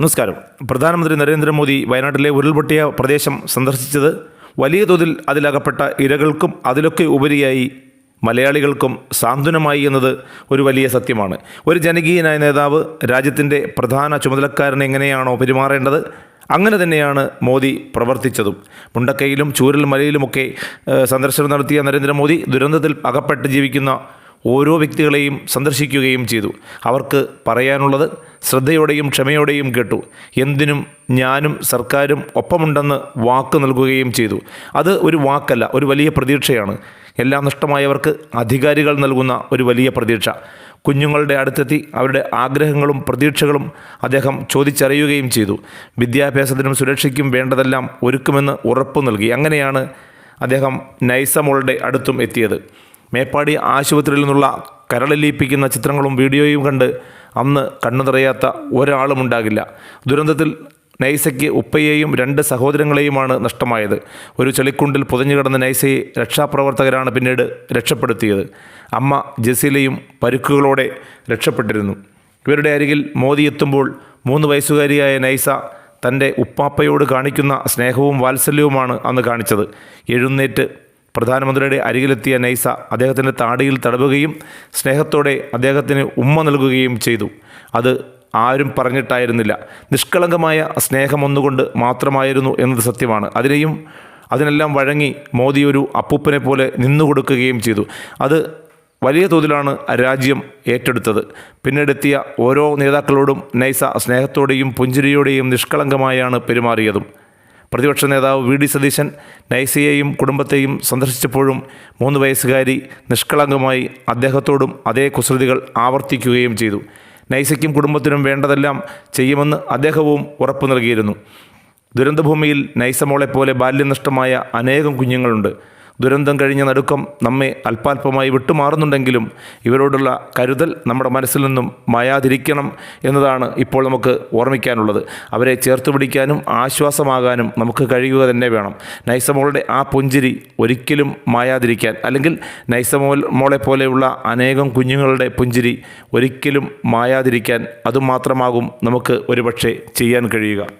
നമസ്കാരം. പ്രധാനമന്ത്രി നരേന്ദ്രമോദി വയനാട്ടിലെ ഉരുൾപൊട്ടിയ പ്രദേശം സന്ദർശിച്ചത് വലിയ തോതിൽ അതിലകപ്പെട്ട ഇരകൾക്കും അതിലൊക്കെ ഉപരിയായി മലയാളികൾക്കും സാന്ത്വനമായി എന്നത് ഒരു വലിയ സത്യമാണ്. ഒരു ജനകീയനായ നേതാവ് രാജ്യത്തിന്റെ പ്രധാന ചുമതലക്കാരൻ എങ്ങനെയാണോ പെരുമാറേണ്ടത് അങ്ങനെ തന്നെയാണ് മോദി പ്രവർത്തിച്ചതും. മുണ്ടക്കയിലും ചൂരൽ മലയിലുമൊക്കെ സന്ദർശനം നടത്തിയ നരേന്ദ്രമോദി ദുരന്തത്തിൽ അകപ്പെട്ട് ജീവിക്കുന്ന ഓരോ വ്യക്തികളെയും സന്ദർശിക്കുകയും ചെയ്തു. അവർക്ക് പറയാനുള്ളത് ശ്രദ്ധയോടെയും ക്ഷമയോടെയും കേട്ടു. എന്തിനും ഞാനും സർക്കാരും ഒപ്പമുണ്ടെന്ന് വാക്ക് നൽകുകയും ചെയ്തു. അത് ഒരു വാക്കല്ല ഒരു വലിയ പ്രതീക്ഷയാണ്. എല്ലാം നഷ്ടമായവർക്ക് അധികാരികൾ നൽകുന്ന ഒരു വലിയ പ്രതീക്ഷ. കുഞ്ഞുങ്ങളുടെ അടുത്തെത്തി അവരുടെ ആഗ്രഹങ്ങളും പ്രതീക്ഷകളും അദ്ദേഹം ചോദിച്ചറിയുകയും ചെയ്തു. വിദ്യാഭ്യാസത്തിനും സുരക്ഷയ്ക്കും വേണ്ടതെല്ലാം ഒരുക്കുമെന്ന് ഉറപ്പു നൽകി. അങ്ങനെയാണ് അദ്ദേഹം നൈസമോളുടെ അടുത്തും എത്തിയത്. മേപ്പാടി ആശുപത്രിയിൽ നിന്നുള്ള കരളിലീപ്പിക്കുന്ന ചിത്രങ്ങളും വീഡിയോയും കണ്ട് അന്ന് കണ്ണു നിറയാത്ത ഒരാളും ഉണ്ടാകില്ല. ദുരന്തത്തിൽ നൈസയ്ക്ക് ഉപ്പയെയും രണ്ട് സഹോദരങ്ങളെയുമാണ് നഷ്ടമായത്. ഒരു ചെളിക്കുണ്ടിൽ പുതഞ്ഞു കിടന്ന നൈസയെ രക്ഷാപ്രവർത്തകരാണ് പിന്നീട് രക്ഷപ്പെടുത്തിയത്. അമ്മ ജസീലയും പരുക്കുകളോടെ രക്ഷപ്പെട്ടിരുന്നു. ഇവരുടെ അരികിൽ മോദി എത്തുമ്പോൾ മൂന്ന് വയസ്സുകാരിയായ നൈസ തന്റെ ഉപ്പാപ്പയോട് കാണിക്കുന്ന സ്നേഹവും വാത്സല്യവുമാണ് അന്ന് കാണിച്ചത്. എഴുന്നേറ്റ് പ്രധാനമന്ത്രിയുടെ അരികിലെത്തിയ നൈസ അദ്ദേഹത്തിന്റെ താടിയിൽ തടവുകയും സ്നേഹത്തോടെ അദ്ദേഹത്തിന് ഉമ്മ നൽകുകയും ചെയ്തു. അത് ആരും പറഞ്ഞിട്ടായിരുന്നില്ല. നിഷ്കളങ്കമായ സ്നേഹം ഒന്നുകൊണ്ട് മാത്രമായിരുന്നു എന്നത് സത്യമാണ്. അതിനെയും അതിനെല്ലാം വഴങ്ങി മോദി ഒരു അപ്പൂപ്പനെ പോലെ നിന്നുകൊടുക്കുകയും ചെയ്തു. അത് വലിയ തോതിലാണ് രാജ്യം ഏറ്റെടുത്തത്. പിന്നീടെത്തിയ ഓരോ നേതാക്കളോടും നൈസ സ്നേഹത്തോടെയും പുഞ്ചിരിയോടെയും നിഷ്കളങ്കമായാണ് പെരുമാറിയതും. പ്രതിപക്ഷ നേതാവ് വി ഡി സതീശൻ നൈസിയെയും കുടുംബത്തെയും സന്ദർശിച്ചപ്പോഴും മൂന്ന് വയസ്സുകാരി നിഷ്കളങ്കമായി അദ്ദേഹത്തോടും അതേ കുസൃതികൾ ആവർത്തിക്കുകയും ചെയ്തു. നൈസയ്ക്കും കുടുംബത്തിനും വേണ്ടതെല്ലാം ചെയ്യുമെന്ന് അദ്ദേഹവും ഉറപ്പു നൽകിയിരുന്നു. ദുരന്തഭൂമിയിൽ നൈസമോളെപ്പോലെ ബാല്യനഷ്ടമായ അനേകം കുഞ്ഞുങ്ങളുണ്ട്. ദുരന്തം കഴിഞ്ഞ നടുക്കം നമ്മെ അല്പാൽപമായി വിട്ടുമാറുന്നുണ്ടെങ്കിലും ഇവരോടുള്ള കരുതൽ നമ്മുടെ മനസ്സിൽ നിന്നും മായാതിരിക്കണം എന്നതാണ് ഇപ്പോൾ നമുക്ക് ഓർമ്മിക്കാനുള്ളത്. അവരെ ചേർത്ത് പിടിക്കാനും ആശ്വാസമാകാനും നമുക്ക് കഴിയുക തന്നെ വേണം. നൈസമോളുടെ ആ പുഞ്ചിരി ഒരിക്കലും മായാതിരിക്കാൻ അല്ലെങ്കിൽ നൈസമോൾ മോളെ പോലെയുള്ള അനേകം കുഞ്ഞുങ്ങളുടെ പുഞ്ചിരി ഒരിക്കലും മായാതിരിക്കാൻ അതുമാത്രമാകും നമുക്ക് ഒരുപക്ഷെ ചെയ്യാൻ കഴിയുക.